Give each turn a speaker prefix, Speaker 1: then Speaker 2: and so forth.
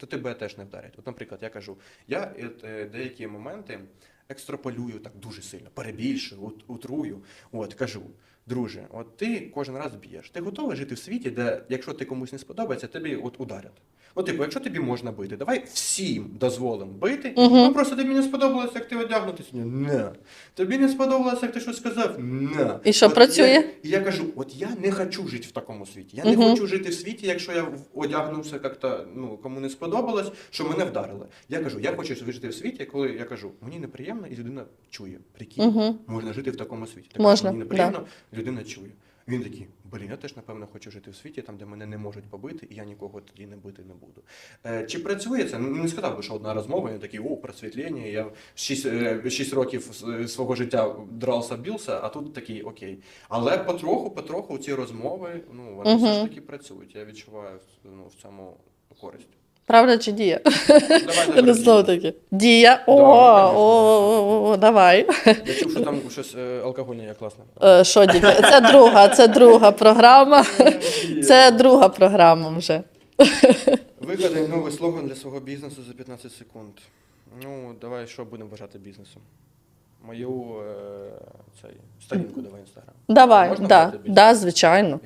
Speaker 1: то тебе теж не вдарять. От, наприклад, я кажу, я е, е, деякі моменти екстраполюю так дуже сильно, перебільшую, ут- утрую. От кажу, друже, от ти кожен раз б'єш. Ти готовий жити в світі, де якщо ти комусь не сподобається, тобі от ударять. Ну, типу, якщо тобі можна бити, давай всім дозволимо бити.
Speaker 2: Мгм.
Speaker 1: Ну просто тобі не сподобалося, як ти одягнутий сьогодні. Не. Тобі не сподобалося, як ти щось сказав. Не.
Speaker 2: І що,
Speaker 1: От
Speaker 2: працює?
Speaker 1: Я, і я кажу: от я не хочу жити в такому світі. Я не хочу жити в світі, якщо я одягнувся як-то, ну кому не сподобалось, що мене вдарили. Я кажу, я хочу жити в світі, коли я кажу, мені неприємно, і людина чує. Прикинь,
Speaker 2: Угу.
Speaker 1: можна жити в такому світі. Так,
Speaker 2: Можна,
Speaker 1: мені неприємно, людина чує. Він такий, блін, я теж напевно хочу жити в світі, там, де мене не можуть побити, і я нікого тоді не бити не буду. Е, чи працює це? Ну, не сказав би, що одна розмова, він такий, о, просвітлення. Я 6, 6 років свого життя дрався, бився, а тут такий окей. Але потроху, потроху ці розмови, ну, вони все ж таки працюють. Я відчуваю ну, в цьому користь.
Speaker 2: Правда чи дія?
Speaker 1: Давай
Speaker 2: Ну, знову таки. Дія. О, о, о, о, давай.
Speaker 1: Я чув, що там щось е, алкогольне є класне.
Speaker 2: Е, Що, Діма? Це друга, це друга програма. Це друга програма вже.
Speaker 1: Вигадай новий слоган для свого бізнесу за 15 секунд. Ну, давай, що будемо вважати бізнесом? Мою е, цей, сторінку давай інстаграм.
Speaker 2: Давай,
Speaker 1: Можна
Speaker 2: да, да, звичайно.